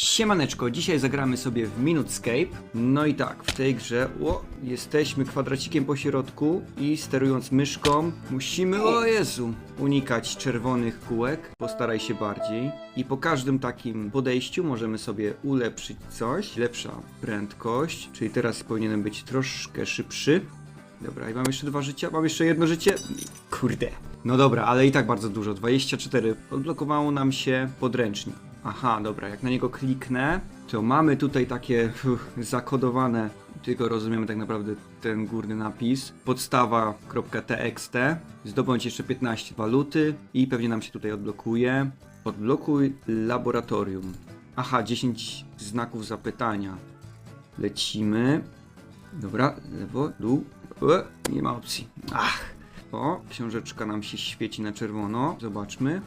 Siemaneczko, dzisiaj zagramy sobie w Minutescape. No i tak, w tej grze o, jesteśmy kwadracikiem po środku i sterując myszką musimy, o Jezu, unikać czerwonych kółek. Postaraj się bardziej. I po każdym takim podejściu możemy sobie ulepszyć coś. Lepsza prędkość, czyli teraz powinienem być troszkę szybszy. Dobra, i mam jeszcze dwa życia, mam jeszcze jedno życie. Kurde. No dobra, ale i tak bardzo dużo. 24. Odblokowało nam się podręcznik. Aha, dobra, jak na niego kliknę, to mamy tutaj takie zakodowane, tylko rozumiemy tak naprawdę ten górny napis. Podstawa.txt. Zdobądź jeszcze 15 waluty i pewnie nam się tutaj odblokuje. Odblokuj laboratorium. Aha, 10 znaków zapytania. Lecimy. Dobra, lewo, dół. E, nie ma opcji. Ach. O, książeczka nam się świeci na czerwono. Zobaczmy.